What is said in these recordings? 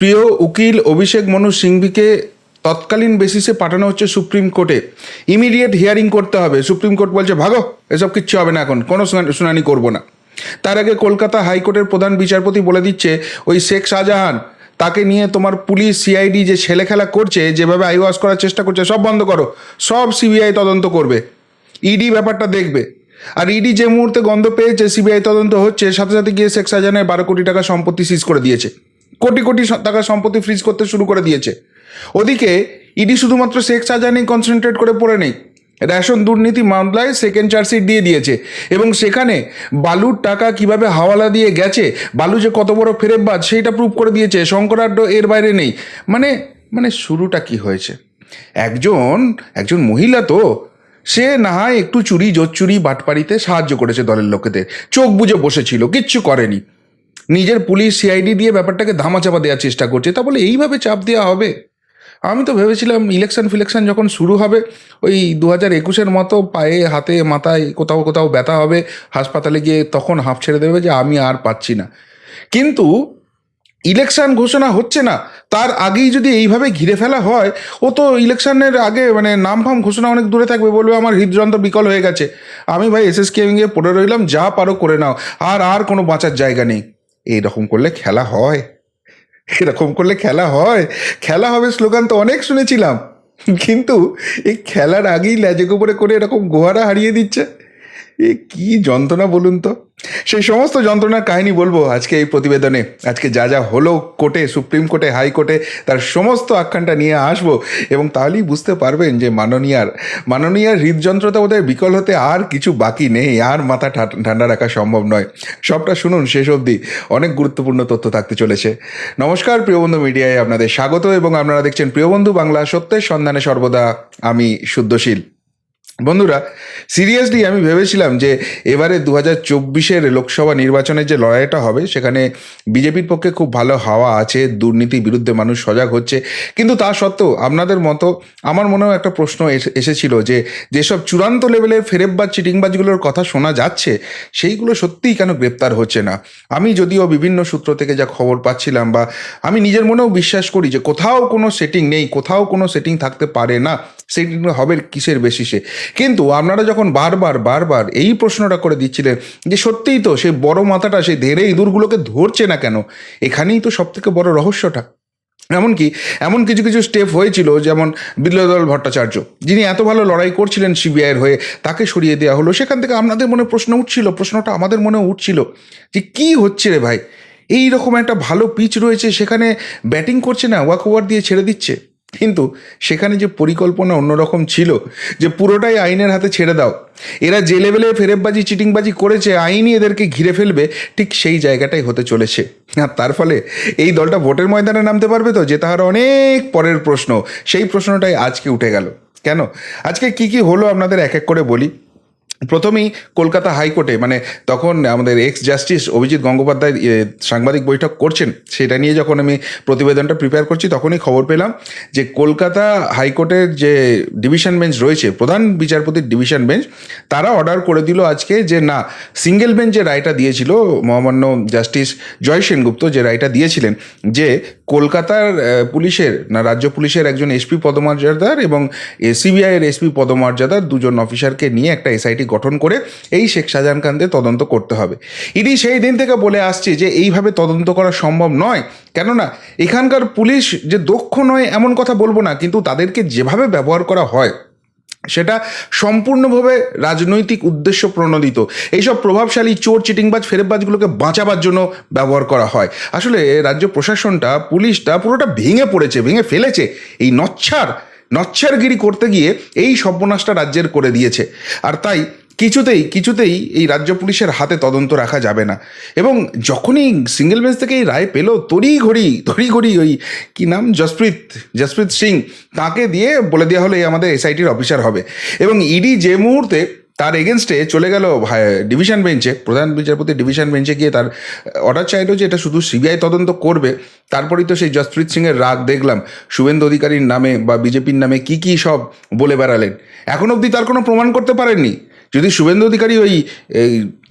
প্রিয় উকিল অভিষেক মনু সিংভিকে তৎকালীন বেসিসে পাঠানো হচ্ছে সুপ্রিম কোর্টে। ইমিডিয়েট হিয়ারিং করতে হবে। সুপ্রিম কোর্ট বলছে, ভাগো, এসব কিচ্ছু হবে না এখন। কোনো শুনানি করব না। তার আগে কলকাতা হাইকোর্টের প্রধান বিচারপতি বলে দিচ্ছে, ওই শেখ শাহজাহান, তাকে নিয়ে তোমার পুলিশ সিআইডি যে ছেলে খেলা করছে, যেভাবে আইওয়াস করার চেষ্টা করছে, সব বন্ধ করো। সব সিবিআই তদন্ত করবে। ইডি ব্যাপারটা দেখবে। আর ইডি যে মুহূর্তে গন্ধ পেয়েছে সিবিআই তদন্ত হচ্ছে, সাথে সাথে গিয়ে শেখ শাহজাহানের বারো কোটি টাকা সম্পত্তি সিজ করে দিয়েছে। কোটি কোটি টাকার সম্পত্তি ফ্রিজ করতে শুরু করে দিয়েছে। ওদিকে ইডি শুধুমাত্র শেখ শাহজাহানেই কনসেন্ট্রেট করে পড়ে নেই। রেশন দুর্নীতি মামলায় সেকেন্ড চার্জশিট দিয়ে দিয়েছে এবং সেখানে বালুর টাকা কীভাবে হাওয়ালা দিয়ে গেছে, বালু যে কত বড় ফেরেববাজ, সেইটা প্রুভ করে দিয়েছে শঙ্করাড্ড এর বাইরে নেই। মানে মানে শুরুটা কি হয়েছে? একজন একজন মহিলা তো, সে না হয় একটু চুরি জোর চুরি বাটপাড়িতে সাহায্য করেছে দলের লোকেদের। চোখ বুজে বসেছিল, কিচ্ছু করেনি। নিজের পুলিশ সিআইডি দিয়ে ব্যাপারটাকে ধামাচাপা দেওয়ার চেষ্টা করছে। তা বলে এইভাবে চাপ দেওয়া হবে? আমি তো ভেবেছিলাম ইলেকশন ফিলেকশন যখন শুরু হবে, ওই দু হাজার একুশের মতো পায়ে, হাতে, মাথায়, কোথাও কোথাও ব্যথা হবে, হাসপাতালে গিয়ে তখন হাঁপ ছেড়ে দেবে যে আমি আর পাচ্ছি না। কিন্তু ইলেকশন ঘোষণা হচ্ছে না, তার আগেই যদি এইভাবে ঘিরে ফেলা হয়, ও তো ইলেকশনের আগে মানে নাম ফাম ঘোষণা অনেক দূরে থাকবে, বলবে আমার হৃদযন্ত্র বিকল হয়ে গেছে। আমি ভাই এস এস গিয়ে পড়ে রইলাম, যা পারো করে নাও, আর আর কোনো বাঁচার জায়গা নেই। এইরকম করলে খেলা হয়। এরকম করলে খেলা হয়। খেলা হবে স্লোগান তো অনেক শুনেছিলাম। কিন্তু এই খেলার আগেই ল্যাজে গোবরে করে এরকম গোহারা হারিয়ে দিচ্ছে। এ কি যন্ত্রণা বলুন তো? সেই সমস্ত যন্ত্রণার কাহিনী বলব আজকে এই প্রতিবেদনে। আজকে যা যা হলো কোর্টে, সুপ্রিম কোর্টে হাইকোর্টে তার সমস্ত আখ্যানটা নিয়ে আসব এবং তাহলেই বুঝতে পারবেন যে মাননীয়ার মাননীয়ার হৃদযন্ত্রতা বোধহয় বিকল হতে আর কিছু বাকি নেই, আর মাথা ঠান্ডা রাখা সম্ভব নয়। সবটা শুনুন শেষ অবধি, অনেক গুরুত্বপূর্ণ তথ্য থাকতে চলেছে। নমস্কার প্রিয়বন্ধু মিডিয়ায় আপনাদের স্বাগত এবং আপনারা দেখছেন প্রিয়বন্ধু বাংলা সত্যের সন্ধানে সর্বদা, আমি শুদ্ধশীল। বন্ধুরা সিরিয়াসলি আমি ভেবেছিলাম যে এবারে দু হাজার চব্বিশের লোকসভা নির্বাচনের যে লড়াইটা হবে, সেখানে বিজেপির পক্ষে খুব ভালো হাওয়া আছে, দুর্নীতির বিরুদ্ধে মানুষ সজাগ হচ্ছে। কিন্তু তা সত্ত্বেও আপনাদের মতো আমার মনেও একটা প্রশ্ন এসে- এসেছিল যে যেসব চূড়ান্ত লেভেলের ফেরেববাজ, চিটিংবাজগুলোর কথা শোনা যাচ্ছে, সেইগুলো সত্যিই কেন গ্রেপ্তার হচ্ছে না? আমি যদিও বিভিন্ন সূত্র থেকে যা খবর পাচ্ছিলাম বা আমি নিজের মনেও বিশ্বাস করি যে কোথাও কোনো সেটিং নেই, কোথাও কোনো সেটিং থাকতে পারে না। সেটিং হবে কিসের বেসিসে কিন্তু আপনারা যখন বারবার বারবার এই প্রশ্নটা করে দিচ্ছিলেন যে সত্যিই তো সেই বড় মাথাটা সেই ধেরে ইঁদুরগুলোকে ধরছে না কেন? এখানেই তো সব থেকে বড় রহস্যটা। এমনকি, এমন কিছু কিছু স্টেপ হয়েছিল যেমন বিদ্যুদল ভট্টাচার্য, যিনি এত ভালো লড়াই করছিলেন সিবিআইয়ের হয়ে, তাকে সরিয়ে দেওয়া হলো। সেখান থেকে আপনাদের মনে প্রশ্ন উঠছিল, প্রশ্নটা আমাদের মনে উঠছিল যে কি হচ্ছে রে ভাই? এই রকম একটা ভালো পিচ রয়েছে, সেখানে ব্যাটিং করছে না ওয়াক ওভার দিয়ে ছেড়ে দিচ্ছে। কিন্তু সেখানে যে পরিকল্পনা অন্যরকম ছিল, যে পুরোটাই আইনের হাতে ছেড়ে দাও। এরা যে লেভেলে ফেরেববাজি, চিটিংবাজি করেছে, আইনই এদেরকে ঘিরে ফেলবে, ঠিক সেই জায়গাটাই হতে চলেছে। আর তার ফলে এই দলটা ভোটের ময়দানে নামতে পারবে তো? যে তাহার অনেক পরের প্রশ্ন, সেই প্রশ্নটাই আজকে উঠে গেল। কেন? আজকে কি কি হলো আপনাদের এক এক করে বলি। প্রথমেই কলকাতা হাইকোর্টে মানে তখন আমাদের এক্স জাস্টিস অভিজিৎ গঙ্গোপাধ্যায় সাংবাদিক বৈঠক করছেন। সেটা নিয়ে যখন আমি প্রতিবেদনটা প্রিপেয়ার করছি, তখনই খবর পেলাম যে কলকাতা হাইকোর্টের যে ডিভিশন বেঞ্চ রয়েছে, প্রধান বিচারপতির ডিভিশন বেঞ্চ তারা অর্ডার করে দিল আজকে যে না সিঙ্গেল বেঞ্চ যে রায়টা দিয়েছিল, মহামান্য জাস্টিস জয় সেনগুপ্ত যে রায়টা দিয়েছিলেন, যে কলকাতার পুলিশের, না রাজ্য পুলিশের একজন এসপি পদমর্যাদার এবং সিবিআইয়ের এসপি পদমর্যাদার দুজন অফিসারকে নিয়ে একটা এসআইটি গঠন করে এই শেখ শাহজাহান তদন্ত করতে হবে। ইডি সেই দিন থেকে বলে আসছে যে, এইভাবে তদন্ত করা সম্ভব নয়। কেননা, এখানকার পুলিশ যে দক্ষ নয় এমন কথা বলব না, কিন্তু তাদেরকে যেভাবে ব্যবহার করা হয়, সেটা সম্পূর্ণভাবে রাজনৈতিক উদ্দেশ্য প্রণোদিত। এইসব প্রভাবশালী চোর, চিটিংবাজ, ফেরেববাজগুলোকে বাঁচাবার জন্য ব্যবহার করা হয়। আসলে রাজ্য প্রশাসনটা, পুলিশটা পুরোটা ভেঙে পড়েছে, ভেঙে ফেলেছে। এই নচ্ছার নচ্ছারগিরি করতে গিয়ে এই সর্বনাশটা রাজ্যের করে দিয়েছে। আর তাই কিছুতেই কিছুতেই এই রাজ্য পুলিশের হাতে তদন্ত রাখা যাবে না। এবং যখনই সিঙ্গেল বেঞ্চ থেকে এই রায় পেল তড়ি ঘড়ি তড়ি ঘড়ি ওই কি নাম? জসপ্রীত জসপ্রীত সিং, তাকে দিয়ে বলে দেওয়া হলো, এই আমাদের এসআইটির অফিসার হবে। এবং ইডি যে মুহূর্তে তার এগেনস্টে চলে গেল ডিভিশন বেঞ্চে প্রধান বিচারপতি ডিভিশন বেঞ্চে গিয়ে তার, অর্ডার চাইলো যে এটা শুধু সিবিআই তদন্ত করবে, তারপরেই তো সেই জসপ্রীত সিংয়ের রাগ দেখলাম, শুভেন্দু অধিকারীর নামে বা বিজেপির নামে কি কি সব বলে বেড়ালেন, এখন অবধি তার কোনো প্রমাণ করতে পারেননি, যদি শুভেন্দু অধিকারী ওই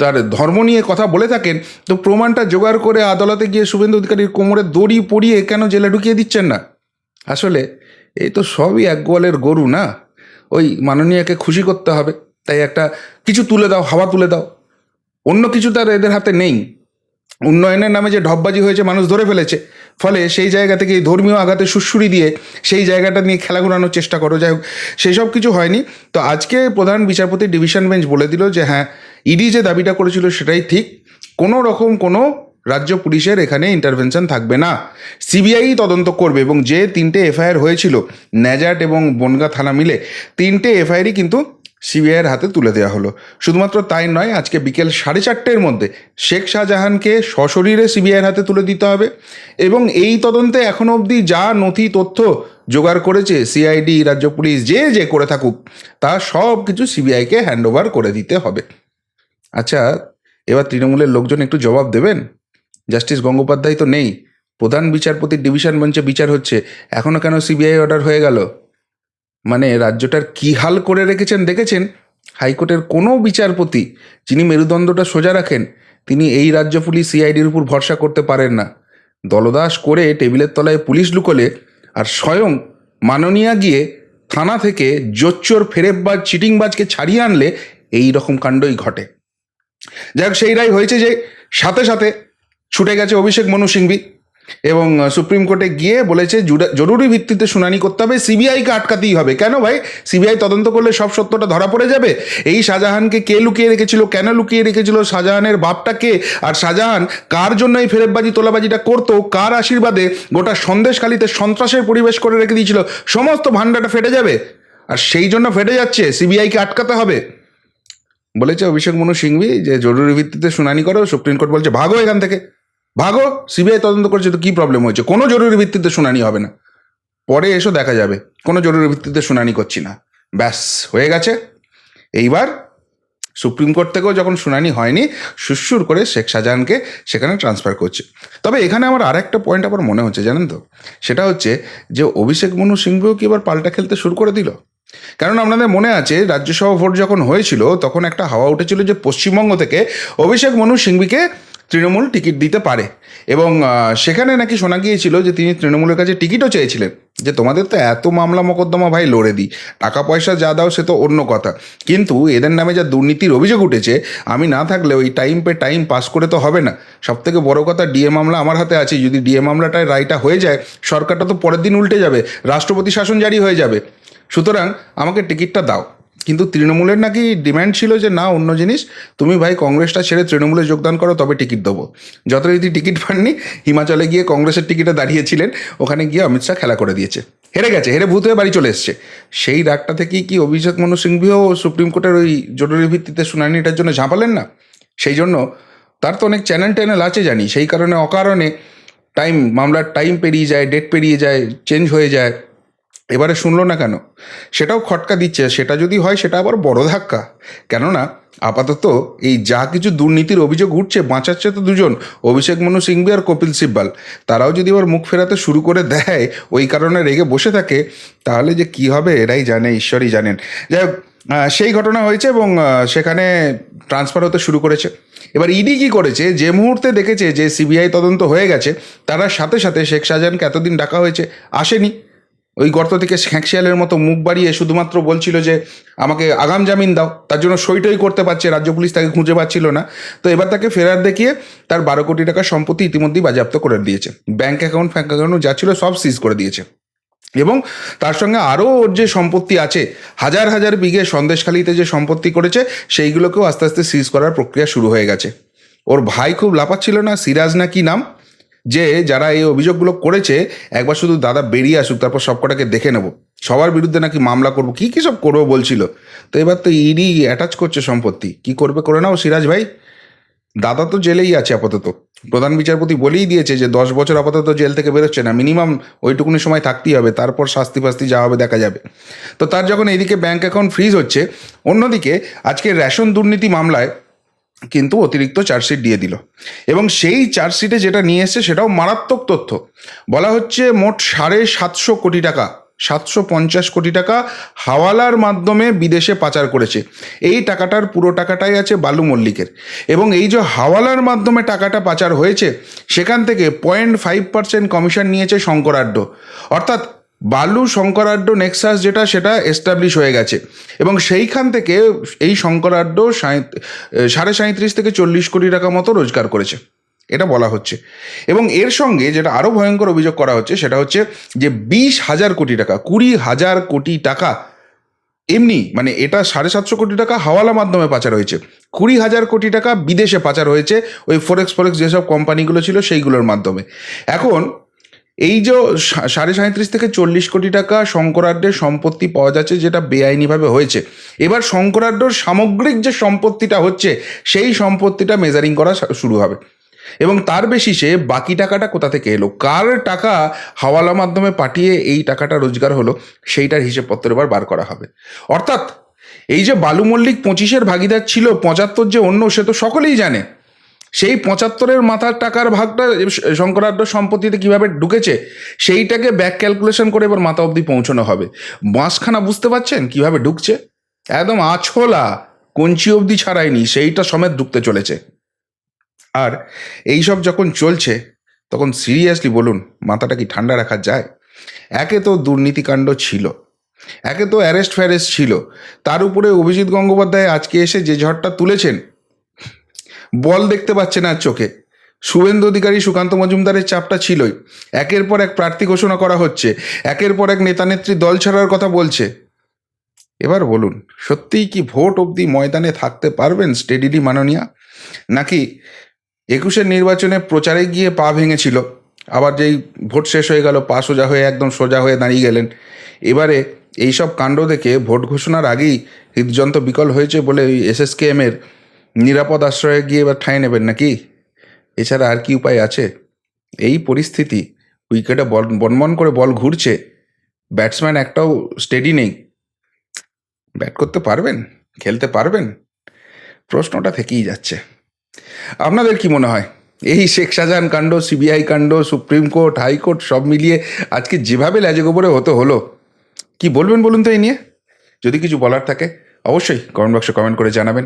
তার ধর্ম নিয়ে কথা বলে থাকেন, তো প্রমাণটা জোগাড় করে আদালতে গিয়ে শুভেন্দু অধিকারীর কোমরে দড়ি পরিয়ে কেন জেলে ঢুকিয়ে দিচ্ছেন না? আসলে এই তো সবই এক গোয়ালের গরু না? ওই মাননীয়াকে খুশি করতে হবে। তাই একটা কিছু তুলে দাও, হাওয়া তুলে দাও। অন্য কিছু তার এদের হাতে নেই। উন্নয়নের নামে যে ঢপবাজি হয়েছে, মানুষ ধরে ফেলেছে। ফলে সেই জায়গা থেকে এই ধর্মীয় আঘাতে সুরসুরি দিয়ে সেই জায়গাটা নিয়ে খেলা ঘোরানোর চেষ্টা করো। যাই হোক সেই সব কিছু হয়নি। তো আজকে প্রধান বিচারপতি ডিভিশন বেঞ্চ বলে দিল যে হ্যাঁ ইডি যে দাবিটা করেছিল সেটাই ঠিক। কোনো রকম কোনো রাজ্য পুলিশের এখানে ইন্টারভেনশন থাকবে না। সিবিআই তদন্ত করবে এবং যে তিনটে এফআইআর হয়েছিল, ন্যাজাট এবং বনগা থানা মিলে, তিনটে এফআইআরই কিন্তু সিবিআইয়ের হাতে তুলে দেওয়া হলো। শুধুমাত্র তাই নয়, আজকে বিকেল সাড়ে চারটের মধ্যে শেখ শাহজাহানকে সশরীরে সিবিআইয়ের হাতে তুলে দিতে হবে এবং এই তদন্তে এখনও অবধি যা নথি তথ্য জোগাড় করেছে সিআইডি, রাজ্য পুলিশ, যে যে করে থাকুক, তা সব কিছু সিবিআইকে হ্যান্ড ওভার করে দিতে হবে। আচ্ছা এবার তৃণমূলের লোকজন একটু জবাব দেবেন? জাস্টিস গঙ্গোপাধ্যায় তো নেই। প্রধান বিচারপতির ডিভিশন বেঞ্চে বিচার হচ্ছে। এখনও কেন সিবিআই অর্ডার হয়ে গেল? মানে রাজ্যটার কি হাল করে রেখেছেন দেখেছেন? হাইকোর্টের কোনো বিচারপতি যিনি মেরুদণ্ডটা সোজা রাখেন, তিনি এই রাজ্য পুলিশ সিআইডির উপর ভরসা করতে পারেন না। দলদাস করে টেবিলের তলায় পুলিশ লুকোলে আর স্বয়ং মাননীয়া গিয়ে থানা থেকে জোচ্চোর ফেরেববাজ, চিটিংবাজকে ছাড়িয়ে আনলে এই রকম কাণ্ডই ঘটে। যাই হোক সেই রায় হয়েছে যে সাথে সাথে ছুটে গেছে অভিষেক মনু এবং সুপ্রিম কোর্টে গিয়ে বলেছে জরুরি ভিত্তিতে শুনানি করতে হবে সিবিআইকে আটকাতেই হবে। কেন ভাই? সিবিআই তদন্ত করলে সব সত্যটা ধরা পড়ে যাবে? এই শাহজাহানকে কে লুকিয়ে রেখেছিল, কেন লুকিয়ে রেখেছিল শাহজাহানের বাপটা কে? আর শাহজাহান কার জন্য এই ফেরেববাজি, তোলাবাজিটা করতো? কার আশীর্বাদে গোটা সন্দেশখালিতে সন্ত্রাসের পরিবেশ করে রেখে দিয়েছিল? সমস্ত ভান্ডাটা ফেটে যাবে। আর সেই জন্য ফেটে যাচ্ছে সিবিআইকে আটকাতে হবে। বলেছে অভিষেক মনু সিংভি যে জরুরি ভিত্তিতে শুনানি করো, সুপ্রিম কোর্ট বলছে, ভাগো এখান থেকে। ভাগো সিবিআই তদন্ত করছে তো কী প্রবলেম হয়েছে? কোনো জরুরি ভিত্তিতে শুনানি হবে না। পরে এসো দেখা যাবে, কোনো জরুরি ভিত্তিতে শুনানি করছি না। ব্যাস, হয়ে গেছে। এইবার সুপ্রিম কোর্ট থেকেও যখন শুনানি হয়নি সুসুর করে শেখ শাহজাহানকে সেখানে ট্রান্সফার করছে। তবে এখানে আমার আর একটা পয়েন্ট আবার মনে হচ্ছে, জানেন তো? সেটা হচ্ছে যে অভিষেক মনু সিংহও কি এবার পাল্টা খেলতে শুরু করে দিল? কারণ আপনাদের মনে আছে, রাজ্যসভা ভোট যখন হয়েছিল, তখন একটা হাওয়া উঠেছিল যে পশ্চিমবঙ্গ থেকে অভিষেক মনু সিংভিকে তৃণমূল টিকিট দিতে পারে। এবং সেখানে নাকি শোনা গিয়েছিল যে তিনি তৃণমূলের কাছে টিকিটও চেয়েছিলেন। যে তোমাদের তো এত মামলা মোকদ্দমা ভাই লড়ে দিই টাকা পয়সা যা দাও সে তো অন্য কথা। কিন্তু এদের নামে যা দুর্নীতির অভিযোগ উঠেছে, আমি না থাকলে ওই টাইম পে টাইম পাস করে তো হবে না। সব থেকে বড় কথা ডিএ মামলা আমার হাতে আছে। যদি ডিএ মামলাটায় রায়টা হয়ে যায়, সরকারটা তো পরের দিন উল্টে যাবে। রাষ্ট্রপতি শাসন জারি হয়ে যাবে। সুতরাং আমাকে টিকিটটা দাও। কিন্তু তৃণমূলের নাকি ডিম্যান্ড ছিল যে, না, অন্য জিনিস, তুমি ভাই কংগ্রেসটা ছেড়ে তৃণমূলে যোগদান করো, তবে টিকিট দেবো। যথারীতি টিকিট পাননি, হিমাচলে গিয়ে কংগ্রেসের টিকিটে দাঁড়িয়েছিলেন, ওখানে গিয়ে অমিত শাহ খেলা করে দিয়েছে। হেরে গেছে, হেরে ভূত হয়ে বাড়ি চলে এসছে। সেই রাগটা থেকেই কি অভিষেক মনু সিংভিও সুপ্রিম কোর্টের ওই জরুরি ভিত্তিতে শুনানিটার জন্য ঝাঁপালেন না? সেই জন্য তার তো অনেক চ্যানেল ট্যানেল আছে জানি, সেই কারণে অকারণে টাইম মামলার টাইম পেরিয়ে যায় ডেট পেরিয়ে যায় চেঞ্জ হয়ে যায়। এবারে শুনলো না কেন? সেটাও খটকা দিচ্ছে। সেটা যদি হয়, সেটা আবার বড় ধাক্কা। কেননা, আপাতত এই যা কিছু দুর্নীতির অভিযোগ উঠছে, বাঁচাচ্ছে তো দুজন, অভিষেক মনু সিংভি আর কপিল সিব্বাল। তারাও যদি আবার মুখ ফেরাতে শুরু করে দেয়, ওই কারণে রেগে বসে থাকে, তাহলে যে কি হবে এরাই জানে, ঈশ্বরই জানেন। যাই হোক সেই ঘটনা হয়েছে এবং সেখানে ট্রান্সফার হতে শুরু করেছে। এবার ইডি কি করেছে? যে মুহূর্তে দেখেছে যে সিবিআই তদন্ত হয়ে গেছে, তারা সাথে সাথে শেখ শাহজাহানকে এতদিন ডাকা হয়েছে, আসেনি। ওই গর্ত থেকে শ্যাঁকশিয়ালের মতো মুখ বাড়িয়ে শুধুমাত্র বলছিল যে, আমাকে আগাম জামিন দাও। তার জন্য সইটই করতে পারছে, রাজ্য পুলিশ তাকে খুঁজে পাচ্ছিল না। তো এবার তাকে ফেরার দেখিয়ে তার বারো কোটি টাকার সম্পত্তি ইতিমধ্যেই বাজেয়াপ্ত করে দিয়েছে। ব্যাঙ্ক অ্যাকাউন্ট, ফ্যাঙ্ক অ্যাকাউন্ট যা ছিল সব সিজ করে দিয়েছে। এবং তার সঙ্গে আরও ওর যে সম্পত্তি আছে, হাজার হাজার বিঘে সন্দেশখালিতে যে সম্পত্তি করেছে, সেইগুলোকেও আস্তে আস্তে সিজ করার প্রক্রিয়া শুরু হয়ে গেছে। ওর ভাই খুব লাপাচ্ছিল না, সিরাজ না কি নাম? যে যারা এই অভিযোগগুলো করেছে, একবার শুধু দাদা বেরিয়ে আসুক, তারপর সবকটাকে দেখে নেব। সবার বিরুদ্ধে নাকি মামলা করব, কি কি সব করব বলছিল। তো এবার তো ইডি অ্যাটাচ করছে সম্পত্তি, কি করবে করে নাও সিরাজ ভাই। দাদা তো জেলেই আছে আপাতত। প্রধান বিচারপতি বলেই দিয়েছে যে দশ বছর আপাতত জেল থেকে বেরোচ্ছে না, মিনিমাম ওইটুকুনি সময় থাকতেই হবে, তারপর শাস্তি ফাস্তি যা হবে দেখা যাবে। তো তার যখন এইদিকে ব্যাঙ্ক অ্যাকাউন্ট ফ্রিজ হচ্ছে, অন্যদিকে আজকে রেশন দুর্নীতি মামলায় কিন্তু অতিরিক্ত চার্জশিট দিয়ে দিল। এবং সেই চার্জশিটে যেটা নিয়ে এসছে সেটাও মারাত্মক তথ্য। বলা হচ্ছে মোট সাড়ে সাতশো কোটি টাকা, সাতশো পঞ্চাশ কোটি টাকা হাওয়ালার মাধ্যমে বিদেশে পাচার করেছে। এই টাকাটার পুরো টাকাটাই আছে বালু মল্লিকের। এবং এই যে হাওয়ালার মাধ্যমে টাকাটা পাচার হয়েছে, সেখান থেকে পয়েন্ট ফাইভ পার্সেন্ট কমিশন নিয়েছে শঙ্করাড্ড অর্থাৎ বালু শঙ্করাড্ড নেক্সাস যেটা সেটা এস্টাবলিশ হয়ে গেছে। এবং সেইখান থেকে এই শঙ্করাড্ড সাঁই- সাড়ে সাঁত্রিশ থেকে চল্লিশ কোটি টাকা মতো রোজগার করেছে। এটা বলা হচ্ছে। এবং এর সঙ্গে যেটা আরও ভয়ঙ্কর অভিযোগ করা হচ্ছে, সেটা হচ্ছে যে বিশ হাজার কোটি টাকা, কুড়ি হাজার কোটি টাকা, এমনি মানে এটা সাড়ে সাতশো কোটি টাকা হাওয়ালা মাধ্যমে পাচার হয়েছে। কুড়ি হাজার কোটি টাকা বিদেশে পাচার হয়েছে, ওই ফরেক্স ফরেক্স যেসব কোম্পানিগুলো ছিল সেইগুলোর মাধ্যমে। এখন এই যে সা- সাড়ে সাঁত্রিশ থেকে চল্লিশ কোটি টাকা শঙ্করাড্যের সম্পত্তি পাওয়া যাচ্ছে যেটা বেআইনিভাবে হয়েছে। এবার শঙ্করাড্যর সামগ্রিক যে সম্পত্তিটা হচ্ছে, সেই সম্পত্তিটা মেজারিং করা শুরু হবে। এবং তার বেশিসে বাকি টাকাটা কোথা থেকে এলো? কার টাকা হাওয়ালা মাধ্যমে পাঠিয়ে এই টাকাটা রোজগার হলো, সেইটার হিসেবপত্র এবার বার করা হবে। অর্থাৎ এই যে বালু মল্লিক পঁচিশের ভাগিদার ছিল, পঁচাত্তর যে অন্য, সে তো সকলেই জানে। সেই পঁচাত্তরের মাথার টাকার ভাগটা শঙ্করাড্য সম্পত্তিতে কীভাবে ঢুকেছে, সেইটাকে ব্যাক ক্যালকুলেশন করে এবার মাথা অবধি পৌঁছানো হবে। বাঁশখানা বুঝতে পারছেন কীভাবে ঢুকছে? একদম আছলা, কঞ্চি অবধি ছাড়ায়নি, সেইটা সমেত ঢুকতে চলেছে। আর এইসব যখন চলছে, তখন সিরিয়াসলি বলুন, মাথাটা কি ঠান্ডা রাখা যায়? একে তো দুর্নীতিকাণ্ড ছিল, একে তো অ্যারেস্ট ফ্যারেস্ট ছিল। তার উপরে অভিজিৎ গঙ্গোপাধ্যায় আজকে এসে যে ঝড়টা তুলেছেন বল দেখতে পাচ্ছে না চোখে। শুভেন্দু অধিকারী সুকান্ত মজুমদারের চাপটা ছিলই। একের পর এক প্রার্থী ঘোষণা করা হচ্ছে। একের পর এক নেতানেত্রী দল ছাড়ার কথা বলছে। এবার বলুন, সত্যিই কি ভোট অবধি ময়দানে থাকতে পারবেন স্টেডিলি মাননীয়া? নাকি একুশের নির্বাচনে প্রচারে গিয়ে পা ভেঙেছিল? আবার যেই ভোট শেষ হয়ে গেল, পা সোজা হয়ে একদম সোজা হয়ে দাঁড়িয়ে গেলেন। এবারে এইসব কাণ্ড দেখে ভোট ঘোষণার আগেই হৃদযন্ত্র বিকল হয়েছে বলে ওই এসএসকেএম এর নিরাপদ আশ্রয়ে গিয়ে এবার ঠাঁই নেবেন নাকি? এছাড়া আর কি উপায় আছে? এই পরিস্থিতি, উইকেটে বল, বনবন করে বল ঘুরছে। ব্যাটসম্যান একটাও স্টেডি নেই। ব্যাট করতে পারবেন? খেলতে পারবেন? প্রশ্নটা থেকেই যাচ্ছে। আপনাদের কি মনে হয়? এই শেখ শাহজাহান কাণ্ড, সিবিআই কাণ্ড, সুপ্রিম কোর্ট, হাইকোর্ট সব মিলিয়ে আজকে যেভাবে ল্যাজে গোবরে হতে হলো, কি বলবেন বলুন তো এই নিয়ে? যদি কিছু বলার থাকে, অবশ্যই কমেন্ট বক্সে কমেন্ট করে জানাবেন।